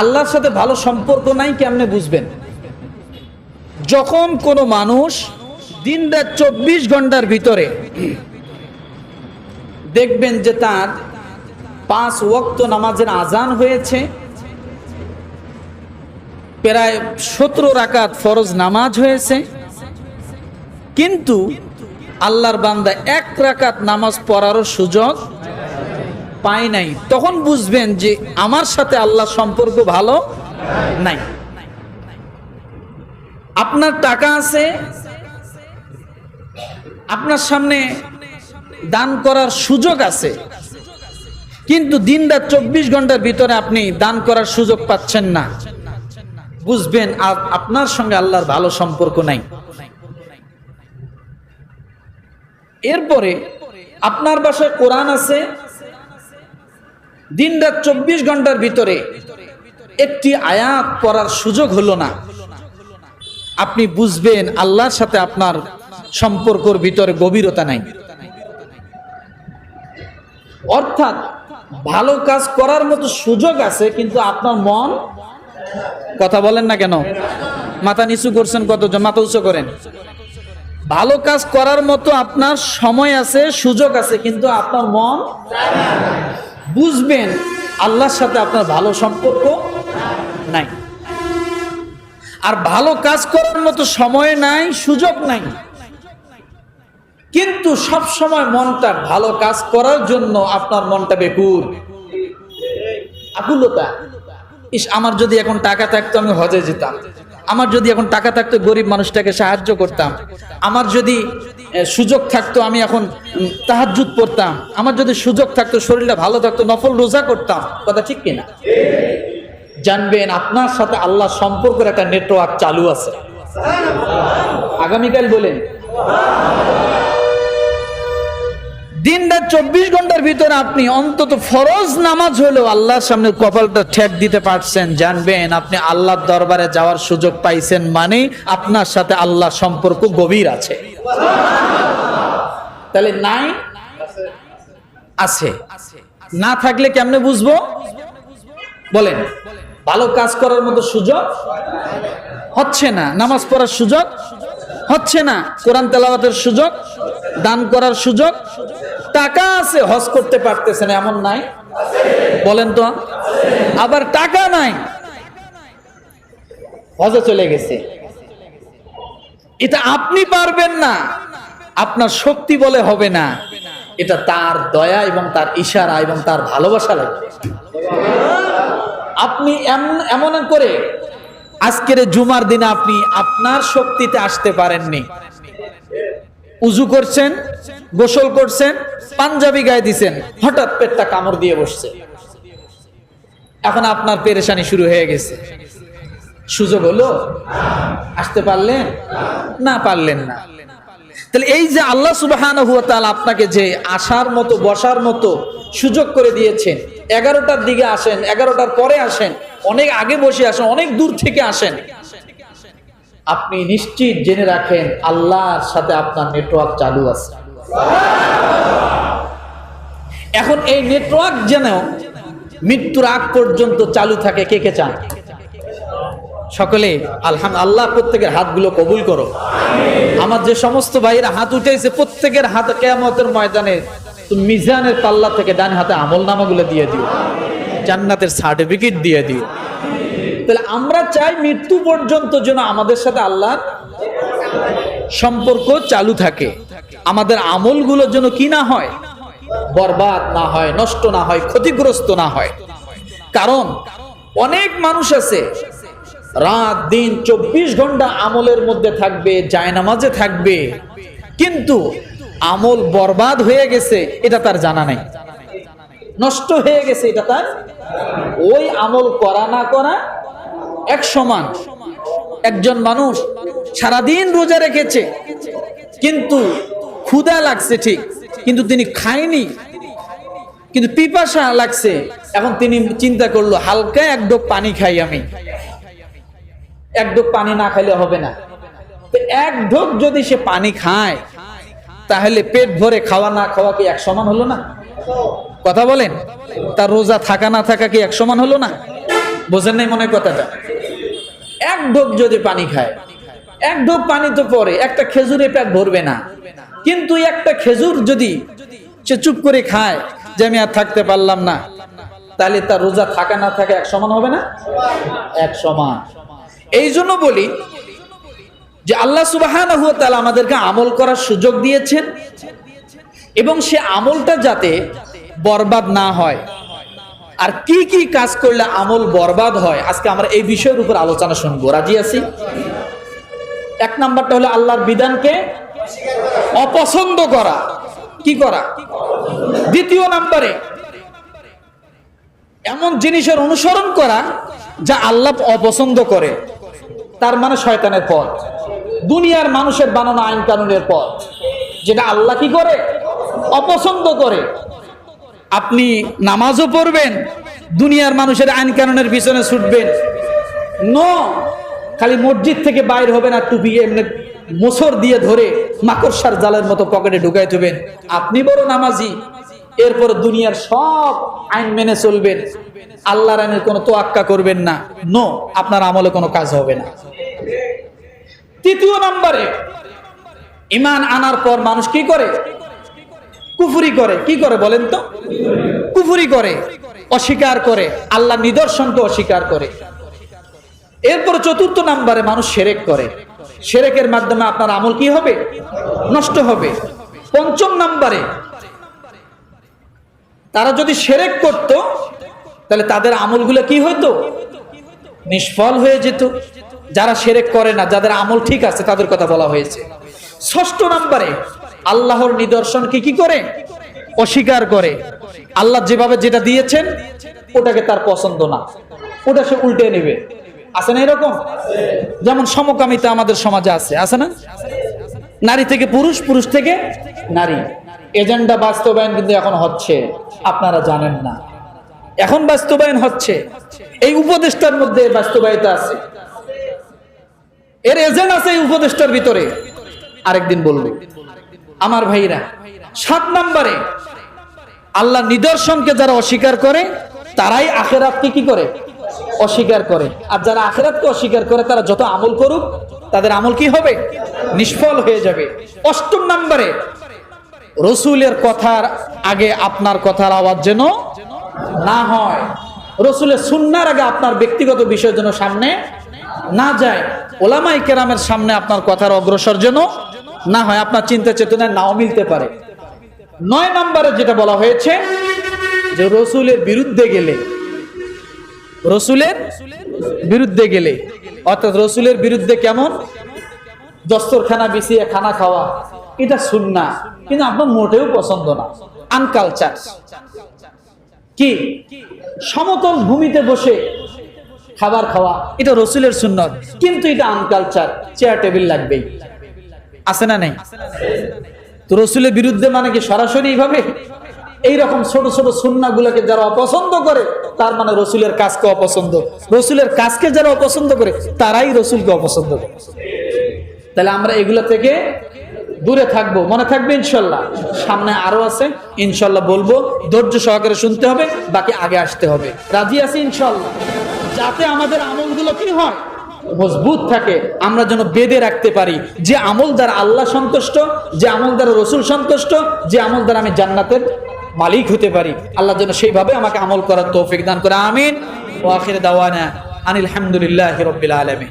আল্লাহর সাথে ভালো সম্পর্ক নাই কেমনে বুঝবেন? যখন কোনো মানুষ দিন রাত চব্বিশ ঘণ্টার ভিতরে দেখবেন যে তার পাঁচ ওয়াক্ত নামাজের আজান হয়েছে, প্রায় সতেরো রাকাত ফরজ নামাজ হয়েছে, কিন্তু আল্লাহর বান্দা এক রাকাত নামাজ পড়ারও সুযোগ পায় নাই, তখন বুঝবেন যে আমার সাথে আল্লাহ সম্পর্ক ভালো নাই। আপনার টাকা আছে, আপনার সামনে দান করার সুযোগ আছে, কিন্তু দিন রাত চব্বিশ ঘণ্টার ভিতরে আপনি দান করার সুযোগ পাচ্ছেন না। বুঝবেন আ- আপনার সঙ্গে আল্লাহর ভালো সম্পর্ক নাই। এরপরে আপনার বাসায় কোরআন আছে দিন রাত চব্বিশ ঘণ্টার ভিতরে একটি আয়াত পড়ার সুযোগ হলো না। আপনি বুঝবেন আল্লাহর সাথে আপনার সম্পর্কর ভিতরে গভীরতা নাই। অর্থাৎ ভালো কাজ করার মতো সুযোগ আছে, কিন্তু আপনার মন কথা বলেন না কেন? মাথা নিচু করছেন কতজন? মাথা উঁচু করেন। ভালো কাজ করার মতো আপনার সময় আছে, সুযোগ আছে, কিন্তু আপনার মন বুঝবেন আল্লাহর সাথে আপনার ভালো সম্পর্ক নাই। আর ভালো কাজ করার মতো সময় নাই, সুযোগ নাই। কিন্তু সব সময় মনটা ভালো কাজ করার জন্য আপনার মনটা বেকুর আকুলতা। ইস, আমার যদি এখন টাকা থাকতো, আমি হজে যেতাম। আমার যদি এখন টাকা থাকতো, গরিব মানুষটাকে সাহায্য করতাম। আমার যদি সুযোগ থাকতো, আমি এখন তাহাজুত পড়তাম। আমার যদি সুযোগ থাকতো, শরীরটা ভালো থাকতো, নফল রোজা করতাম, কথা ঠিক কিনা? জানবেন, আপনার সাথে আল্লাহ সম্পর্কের একটা নেটওয়ার্ক চালু আছে। আগামীকাল বলেন। দিন রাত চব্বিশ ঘণ্টার ভিতরে আপনি অন্তত ফরজ নামাজ হলেও আল্লাহর সামনে কপালটা ঠেক দিতে পারছেন, জানবেন আপনি আল্লাহর দরবারে যাওয়ার সুযোগ পাইছেন মানে আপনার সাথে আল্লাহ সম্পর্ক গভীর আছে। তাহলে নাই আছে। না থাকলে কেমনে বুঝব? বলেন, ভালো কাজ করার মতো সুযোগ? হচ্ছে না। নামাজ পড়ার সুযোগ? হচ্ছে না। কোরআন তেলাওয়াতের সুযোগ? দান করার সুযোগ? টাকা আছে, হজ করতে পারতেছেন এমন নাই? বলেন তো। আবার টাকা নাই। হজে চলে গেছে। এটা আপনি পারবেন না। আপনার শক্তি বলে হবে না। এটা তার দয়া এবং তার ইশারা এবং তার ভালোবাসা লাগবে আপনি এমন করে আজকের জুমার দিনে আপনি আপনার শক্তিতে আসতে পারেননি। উজু করছেন, গোসল করছেন পাঞ্জাবি গায়ে দিছেন, হঠাৎ পেটটা কামড় দিয়ে বসছে। এখন আপনার পেরেশানি শুরু হয়ে গেছে। সুযোগ হলো, আসতে পারলেন, না পারলেন না। তাহলে এই যে আল্লাহ সুবাহান আপনাকে যে আসার মতো, বসার মতো সুযোগ করে দিয়েছেন, এগারোটার দিকে আসেন, এগারোটার পরে আসেন, অনেক আগে বসে আসেন, অনেক দূর থেকে আসেন, আপনি নিশ্চিত জেনে রাখেন, আল্লাহর সাথে আপনার নেটওয়ার্ক চালু আছে। এখন এই নেটওয়ার্ক যেন মৃত্যুর আগ পর্যন্ত চালু থাকে, কে কে চান সকলে আলহাম, আল্লাহ প্রত্যেকের হাতগুলো কবুল করো। আমার যে সমস্ত ভাইয়েরা হাত উঠেছে, প্রত্যেকের হাত কেয়ামতের ময়দানে মিজানের পাল্লা থেকে ডান হাতে আমল নামাগুলো দিয়ে দিও। জান্নাতের সার্টিফিকেট দিয়ে দিও। তাহলে আমরা চাই মৃত্যু পর্যন্ত যেন আমাদের সাথে আল্লাহর সম্পর্ক চালু থাকে। আমাদের আমলগুলো যেন কি না হয় বরবাদ না হয়, নষ্ট না হয়, ক্ষতিগ্রস্ত না হয়। কারণ অনেক মানুষ আছে, রাত, দিন, চব্বিশ ঘণ্টা আমলের মধ্যে থাকবে, জায়নামাজে থাকবে। কিন্তু আমল বরবাদ হয়ে গেছে, এটা তার জানা নাই। নষ্ট হয়ে গেছে, এটা তার ওই আমল করা না করা এক সমান। একজন মানুষ সারাদিন রোজা রেখেছে, কিন্তু ক্ষুধা লাগছে ঠিক, কিন্তু তিনি খায়নি। কিন্তু পিপাসা লাগছে। এখন তিনি চিন্তা করল, হালকা এক ডোক পানি খাই আমি। এক ঢোক পানি না খাইলে হবে না। এক ঢোক যদি সে পানি খায়, তাহলে পেট ভরে খাওয়া না খাওয়া কি এক সমান হলো না? কথা বলেন? তার রোজা থাকা না থাকা কি এক সমান হলো না? বোঝেন নাই মনে কথাটা? এক ঢোক যদি পানি খায়, এক ঢোক পানি তো পরে, একটা খেজুরে পেট ভরবে না। কিন্তু একটা খেজুর যদি সে চুপ করে খায় যে আমি আর থাকতে পারলাম না, তাহলে তার রোজা থাকা না থাকা এক সমান হবে না? এক সমান। এই জন্য বলি যে আল্লাহ সুবাহ আমাদেরকে আমল করার সুযোগ দিয়েছেন এবং সে আমলটা যাতে বরবাদ না হয়। আর কি কি কাজ করলে আমল বরবাদ হয়, আজকে আমরা এই বিষয়ের উপর আলোচনা শুনব। রাজি আছি? এক নাম্বারটা হলো আল্লাহর বিধানকে অপছন্দ করা। কি করা? দ্বিতীয় নাম্বারে, এমন জিনিসের অনুসরণ করা যা আল্লাহ অপছন্দ করে। তার মানে শয়তানের পথ। দুনিয়ার মানুষের বানানো আইন কানুনের পথ। যেটা আল্লাহ কি করে? অপছন্দ করে। আপনি নামাজও পড়বেন, দুনিয়ার মানুষের আইন কানুনের পিছনে ছুটবেন। ন, খালি মসজিদ থেকে বাইর হবে না টুপি এমনি মোসর দিয়ে ধরে মাকড়সার জালের মতো পকেটে ঢুকাই দেবেন। আপনি বড় নামাজি। এরপর দুনিয়ার সব আইন মেনে চলবেন। আল্লাহর আইনের কোনো তোয়াক্কা করবেন না। নো, আপনার আমলে কোনো কাজ হবে না। তৃতীয় নম্বরে ইমান আনার পর মানুষ কি করে? কুফুরি করে। কি করে বলেন তো? কুফুরি করে, অস্বীকার করে। আল্লাহ নিদর্শনকে অস্বীকার করে। এরপর চতুর্থ নাম্বারে মানুষ সেরেক করে। সেরেকের মাধ্যমে আপনার আমল কি হবে? নষ্ট হবে। পঞ্চম নাম্বারে, তারা যদি সেরেক করত, তাহলে তাদের আমলগুলো কি হইতো? নিষ্ফল হয়ে যেত। যারা সেরেক করে না, যাদের আমল ঠিক আছে, তাদের কথা বলা হয়েছে। ষষ্ঠ নাম্বারে, আল্লাহর নিদর্শন কি কি করে? অস্বীকার করে। আল্লাহ যেভাবে যেটা দিয়েছেন, ওটাকে তার পছন্দ না। ওটা সে উল্টে নেবে। আছে না এরকম? যেমন সমকামিতা আমাদের সমাজে আছে আছে না? নারী থেকে পুরুষ পুরুষ থেকে নারী। এজেন্ডা বাস্তবায়ন কিন্তু এখন হচ্ছে, আপনারা জানেন না। এখন বাস্তবায়ন হচ্ছে, এই উপদেষ্টার মধ্যে বাস্তবায়িত আছে। এর এজেন্ট আছে এই উপদেষ্টার ভিতরে। আরেকদিন বলবে, আমার ভাইরা, সাত নম্বরে আল্লাহ নিদর্শনকে যারা অস্বীকার করে, তারাই আখেরাতকে কি করে? অস্বীকার করে। আর যারা আখেরাতকে অস্বীকার করে, তারা যত আমল করুক, তাদের আমল কি হবে? নিষ্ফল হয়ে যাবে। অষ্টম নম্বরে, রসুলের কথার আগে আপনার কথার আওয়াজ যেন না হয়। রসুলের সুন্নার আগে আপনার ব্যক্তিগত বিষয় যেন সামনে না যায়। ওলামাই কেরামের সামনে আপনার কথার অগ্রসর যেন না হয়। আপনার চিন্তা চেতনায় নাও মিলতে পারে। নয় নম্বরে যেটা বলা হয়েছে যে রসুলের বিরুদ্ধে গেলে রসুলের বিরুদ্ধে গেলে। অর্থাৎ রসুলের বিরুদ্ধে কেমন? দস্তরখানা বিছিয়ে খানা খাওয়া। এটা শুননা কিন্তু আপনার মোটেও পছন্দ না। আনকালচার কি? সমতল ভূমিতে বসে খাবার খাওয়া। এটা রসুলের সুন্নত। কিন্তু এটা আনকালচার চেয়ার টেবিল লাগবেই। আছে না নেই? তো রসুলের বিরুদ্ধে মানে কি সরাসরি ভাবে এইরকম ছোট ছোট সুন্না গুলাকে যারা অপছন্দ করে, তার মানে রসুলের কাজকে অপছন্দ। রসুলের কাজকে যারা অপছন্দ করে, তারাই রসুলকে অপছন্দ করে। তাহলে আমরা এগুলো থেকে দূরে থাকব, মনে থাকবে ইনশাল্লাহ। সামনে আরও আছে, ইনশাল্লাহ বলব, ধৈর্য সহকারে শুনতে হবে, বাকি আগে আসতে হবে। রাজি আছি ইনশাল্লাহ? যাতে আমাদের আমলগুলো কি হয়? মজবুত থাকে, আমরা যেন বেঁধে রাখতে পারি। যে আমল দ্বারা আল্লাহ সন্তুষ্ট, যে আমল দ্বারা রসুল সন্তুষ্ট, যে আমল দ্বারা আমি জান্নাতের মালিক হতে পারি। আল্লাহ যেন সেইভাবে আমাকে আমল করার তৌফিক দান করে। আমিন। ও আখির দাওয়ানা আনিল হামদুলিল্লাহ রবিল আলমী